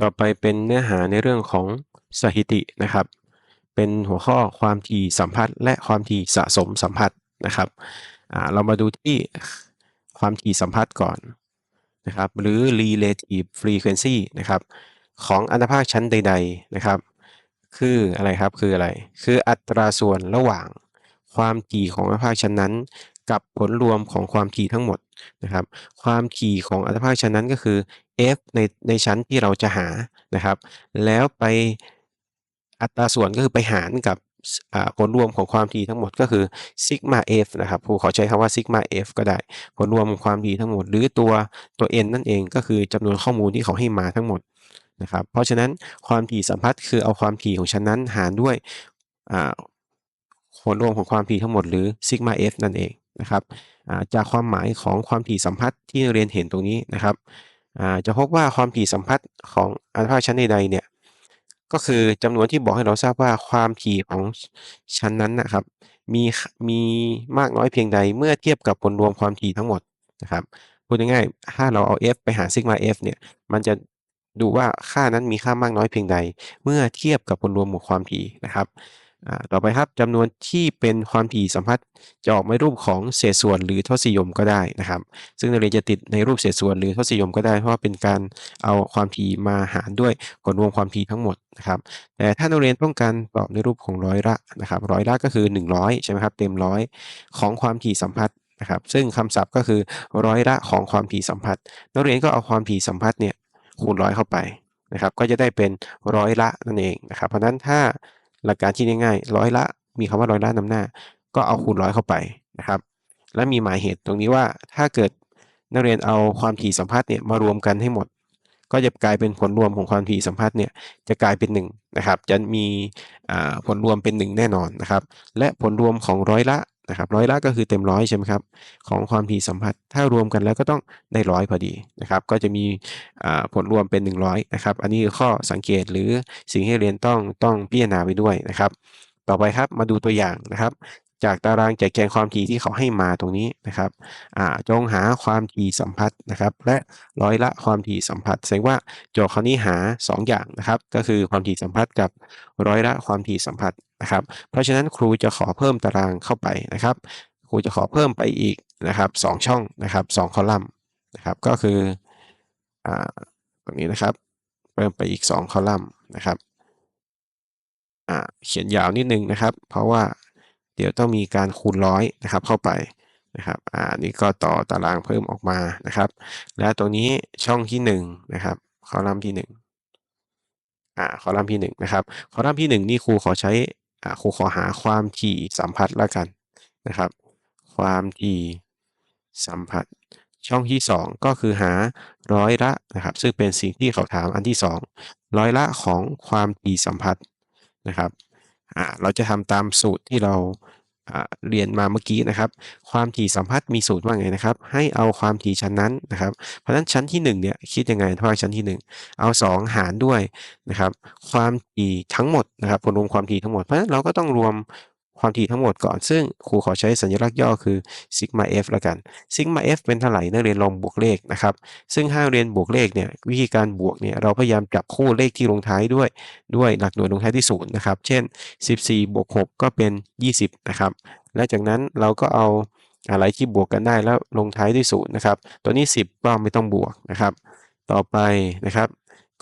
ต่อไปเป็นเนื้อหาในเรื่องของสถิตินะครับ เป็นหัวข้อความถี่สัมพัทธ์และความถี่สะสมสัมพัทธ์นะครับเรามาดูที่ความถี่สัมพัทธ์ก่อนนะครับ หรือ relative frequency นะครับ ของอนุภาคชั้นใด ๆนะครับ คืออะไรครับคืออะไร คืออัตราส่วนระหว่างความถี่ของอนุภาคชั้นนั้น กับผลรวมของความถี่ทั้งหมด นะครับความถี่ของอนุภาคชั้นนั้นก็คือ f ในในชั้นที่เราจะหานะครับ แล้วไปอัตราส่วนก็คือไปหารกับผลรวมของความถี่ทั้งหมดก็คือซิกมา f นะครับครูขอใช้คำว่าซิกมา f ก็ได้ ผลรวมของความถี่ทั้งหมด หรือตัวตัว n นั่นเองก็คือจำนวนข้อมูลที่เขาให้มาทั้งหมดนะครับเพราะฉะนั้นความถี่สัมพัทธ์คือเอาความถี่ของชั้นนั้นหารด้วยผลรวมของความถี่ทั้งหมดหรือซิกมา f นั่นเอง นะครับจากความหมายของความถี่สัมพัทธ์ที่เรียนเห็นตรงนี้นะครับจะพบว่าความถี่สัมพัทธ์ของอนุภาคชั้นใดๆเนี่ยก็คือจำนวนที่บอกให้เราทราบว่าความถี่ของชั้นนั้นนะครับมีมีมากน้อยเพียงใดเมื่อเทียบกับผลรวมความถี่ทั้งหมดนะครับพูดง่ายๆถ้าเราเอา f ไปหาซิกมา f เนี่ยมันจะดูว่าค่านั้นมีค่ามากน้อยเพียงใด เมื่อเทียบกับผลรวมของความถี่นะครับ ต่อไปครับจำนวนที่เป็นความถี่สัมพัทธ์จะออกมารูปของเศษส่วนหรือทศนิยมก็ได้นะครับ ซึ่งนักเรียนจะติดในรูปเศษส่วนหรือทศนิยมก็ได้ เพราะว่าเป็นการเอาความถี่มาหารด้วยผลรวมความถี่ทั้งหมดนะครับแต่ถ้านักเรียนต้องการตอบในรูปของร้อยละนะครับร้อยละก็คือ 100 ใช่ไหมครับเต็มร้อยของความถี่สัมพัทธ์นะครับ ซึ่งคำศัพท์ก็คือร้อยละของความถี่สัมพัทธ์นักเรียนก็เอาความถี่สัมพัทธ์เนี่ยคูณร้อยเข้าไปนะครับ ก็จะได้เป็นร้อยละนั่นเองนะครับ เพราะนั้นถ้า หลักการที่ง่ายๆร้อยละ มีคำว่าร้อยละนำหน้า ก็เอาคูณร้อยเข้าไปนะครับ และมีหมายเหตุตรงนี้ว่าถ้าเกิดนักเรียนเอาความถี่สัมพัทธ์เนี่ยมารวมกันให้หมด ก็จะกลายเป็นผลรวมของความถี่สัมพัทธ์เนี่ยจะกลายเป็น1นะครับจะมีผลรวมเป็น 1 แน่นอนนะครับ และผลรวมของร้อยละ นะครับร้อยละก็คือเต็มร้อยใช่ไหมครับของความถี่สัมพัทธ์ถ้ารวมกันแล้วก็ต้องได้ร้อยพอดีนะครับ ก็จะมีผลรวมเป็น 100นะครับ อันนี้คือข้อสังเกตหรือสิ่งที่เรียนต้องต้องพิจารณาไปด้วยนะครับ ต่อไปครับมาดูตัวอย่างนะครับ จากตารางแจกแจงความถี่ที่เขาให้มาตรงนี้นะครับจงหาความถี่สัมพัทธ์นะครับ และร้อยละความถี่สัมพัทธ์แสดงว่าโจทย์ข้อนี้หา 2 อย่างนะครับ ก็คือความถี่สัมพัทธ์กับร้อยละความถี่สัมพัทธ์ นะครับ เพราะฉะนั้นครูจะขอเพิ่มตารางเข้าไปนะครับ ครูจะขอเพิ่มไปอีกนะครับ2ช่องนะครับ2คอลัมน์นะครับก็คืออตรงนี้นะครับเพิ่มไปอีก 2 คอลัมน์นะครับเขียนยาวนิดนึงนะครับ เพราะว่าเดี๋ยวต้องมีการคูณร้อยนะครับเข้าไปนะครับอ่านี่ก็ต่อตารางเพิ่มออกมานะครับ และตรงนี้ช่องที่1นะครับคอลัมน์ที่1อ่าคอลัมน์ที่1นะครับคอลัมน์ที่ 1 นี่ครูขอใช้ ครูขอหาความถี่สัมพัทธ์ละกันนะครับ ความถี่สัมผัส ช่องที่ 2 ก็คือหาร้อยละนะครับ ซึ่งเป็นสิ่งที่เขาถามอันที่ 2 ร้อยละของความถี่สัมผัสนะครับเราจะทำตามสูตรที่เรา เรียนมาเมื่อกี้นะครับ ความถี่สัมพัทธ์มีสูตรว่าไงนะครับ ให้เอาความถี่ชั้นนั้นนะครับ เพราะฉะนั้นชั้นที่ 1 เนี่ยคิดยังไงถ้าชั้นที่ 1 เอา 2 หารด้วยนะครับ ความถี่ทั้งหมดนะครับผลรวมความถี่ทั้งหมด เพราะฉะนั้นเราก็ต้องรวม ความถี่ทั้งหมดก่อน ซึ่งครูขอใช้สัญลักษณ์ย่อคือซิกมา f ละกันซิกมา f เป็นเท่าไหร่นักเรียนลองบวกเลขนะครับ ซึ่งถ้าเรียนบวกเลขเนี่ยวิธีการบวกเนี่ยเราพยายามจับคู่เลขที่ลงท้ายด้วยด้วยหลักหน่วยลงท้ายที่0นะครับ เช่น 14บวก6ก็เป็น 20 นะครับ และจากนั้นเราก็เอาอะไรที่บวกกันได้แล้วลงท้ายด้วย0นะครับ ตัวนี้ 10 ก็ไม่ต้องบวกนะครับ ต่อไปนะครับ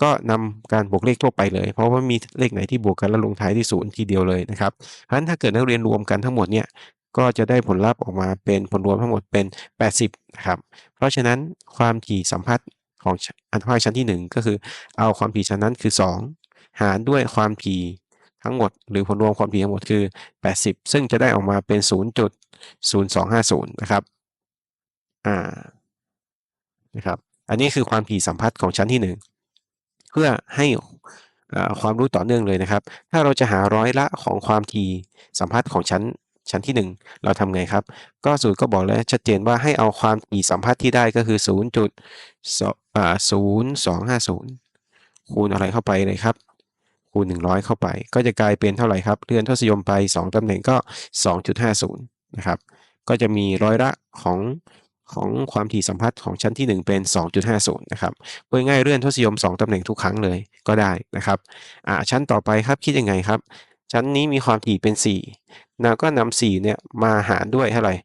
ก็นำการบวกเลขทั่วไปเลย เพราะว่ามีเลขไหนที่บวกกันแล้วลงท้ายที่ศูนย์ทีเดียวเลยนะครับเพราะฉะนั้นถ้าเกิดนักเรียนรวมกันทั้งหมดเนี่ยก็จะได้ผลลัพธ์ออกมาเป็นผลรวมทั้งหมดเป็น 80นะครับเพราะฉะนั้นความถี่สัมพัทธ์ของอันตรายชั้นที่ 1 ก็คือเอาความถี่ชั้นนั้นคือ 2 หารด้วยความถี่ทั้งหมด หรือผลรวมความถี่ทั้งหมดคือ 80 ซึ่งจะได้ออกมาเป็น 0.0250 นะครับอ่านะครับอันนี้คือความถี่สัมพัทธ์ของชั้นที่ 1 เพื่อให้ความรู้ต่อเนื่องเลยนะครับ ถ้าเราจะหาร้อยละของความถี่สัมพัทธ์ของชั้นชั้นที่ 1 เราทำไงครับ ก็สูตรก็บอกแล้วชัดเจนว่าให้เอาความถี่สัมพัทธ์ที่ได้ก็คือ 0.0250 คูณอะไรเข้าไปเลยครับ คูณ 100 เข้าไป ก็จะกลายเป็นเท่าไหร่ครับเลื่อนทศยมไป 2ตำแหน่งก็ 2.50 นะครับ ก็จะมีร้อยละของ ของความถี่สัมพัทธ์ของชั้นที่ 1 เป็น 2.50 นะครับพูดง่ายเลื่อนทศนิยม 2 ตำแหน่งทุกครั้งเลยก็ได้นะครับอ่าชั้นต่อไปครับคิดยังไงครับ ชั้นนี้มีความถี่เป็น4นะก็นำ4เนี่ยมาหารด้วยเท่าไหร่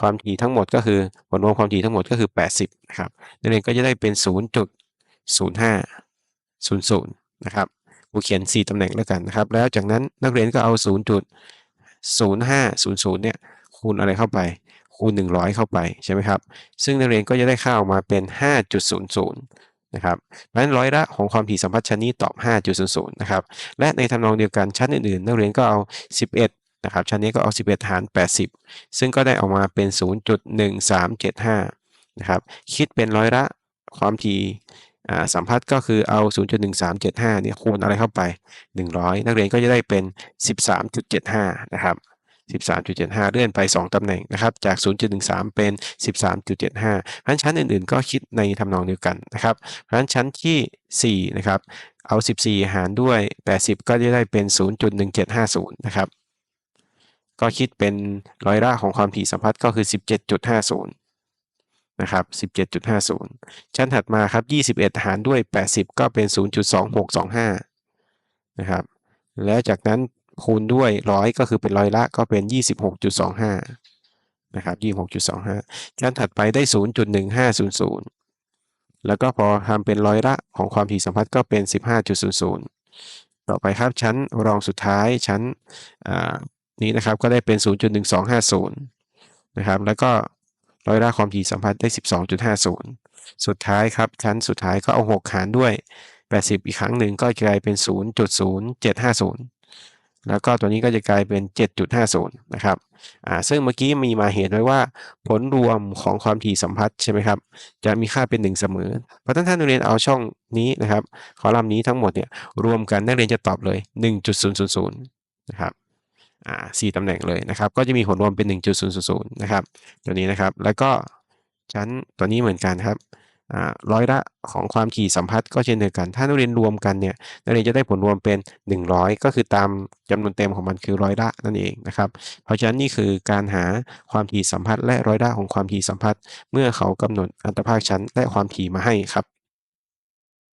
ความถี่ทั้งหมดก็คือผลรวมความถี่ทั้งหมดก็คือ 80นะครับนักเรียนก็จะได้เป็น 0.0500นะครับครูเขียน 4 ตำแหน่งแล้วกันนะครับ แล้วจากนั้นนักเรียนก็เอา 0.0500เนี่ยคูณอะไรเข้าไป คูณ 100 เข้าไปใช่ไหมครับ ซึ่งนักเรียนก็จะได้ค่าออกมาเป็น 5.00 นะครับเพราะฉะนั้นร้อยละของความถี่สัมพัทธ์ชั้นนี้ตอบ 5.00 นะครับ และในทำนองเดียวกันชั้นอื่นๆ นักเรียนก็เอา 11 นะครับ ชั้นนี้ก็เอา 11 หาร 80 ซึ่งก็ได้ออกมาเป็น 0.1375 นะครับ คิดเป็นร้อยละความถี่สัมพัทธ์ก็คือเอา 0.1375 เนี่ยคูณอะไรเข้าไป 100 นักเรียนก็จะได้เป็น 13.75 นะครับ 13.75 เลื่อนไป 2 ตำแหน่งนะครับ จาก 0.13 เป็น 13.75 เพราะฉะนั้นชั้นอื่นๆ ก็คิดในทำนองเดียวกันนะครับ เพราะฉะนั้นชั้นที่ 4 นะครับ เอา 14 หารด้วย 80 ก็จะได้เป็น 0.1750 นะครับ ก็คิดเป็นร้อยละของความถี่สัมพัทธ์ก็คือ 17.50นะครับ 17.50 ชั้นถัดมาครับ 21 หารด้วย 80 ก็เป็น 0.2625 นะครับ แล้วจากนั้น คูณด้วย100ก็คือเป็นร้อยละก็เป็น 26.25 นะครับ 26.25ชั้นถัดไปได้ 0.1500 แล้วก็พอทำเป็นร้อยละของความถี่สัมพัทธ์ก็เป็น 15.00 ต่อไปครับชั้นรองสุดท้ายชั้นนี้นะครับก็ได้เป็น 0.1250 นะครับ แล้วก็ร้อยละความถี่สัมพัทธ์ได้ 12.50 สุดท้ายครับ ชั้นสุดท้ายก็เอา 6 หารด้วย 80 อีกครั้งหนึ่งก็กลายเป็น 0.0750 แล้วก็ตัวนี้ก็จะกลายเป็น 7.50 นะครับ อ่า ซึ่งเมื่อกี้มีมาเหตุไว้ว่า ผลรวมของความถี่สัมพัทธ์ใช่ไหมครับ จะมีค่าเป็น 1 เสมอ เพราะฉะนั้นถ้านักเรียนเอาช่องนี้นะครับ คอลัมน์นี้ทั้งหมดเนี่ยรวมกันนักเรียนจะตอบเลย 1.000 นะครับ อ่า4ตำแหน่งเลยนะครับ ก็จะมีผลรวมเป็น 1.000 นะครับ ตัวนี้นะครับ แล้วก็ชั้นตัวนี้เหมือนกันครับ ร้อยละของความขี่สัมพัทธ์ก็เช่นเดียวกัน ถ้านักเรียนรวมกันเนี่ยนักเรียนจะได้ผลรวมเป็น 100 ก็คือตามจำนวนเต็มของมันคือร้อยละนั่นเองนะครับ เพราะฉะนั้นนี่คือการหาความถี่สัมพัทธ์และร้อยละของความถี่สัมพัทธ์เมื่อเขากำหนดอัตภาคชั้นและความถี่มาให้ครับ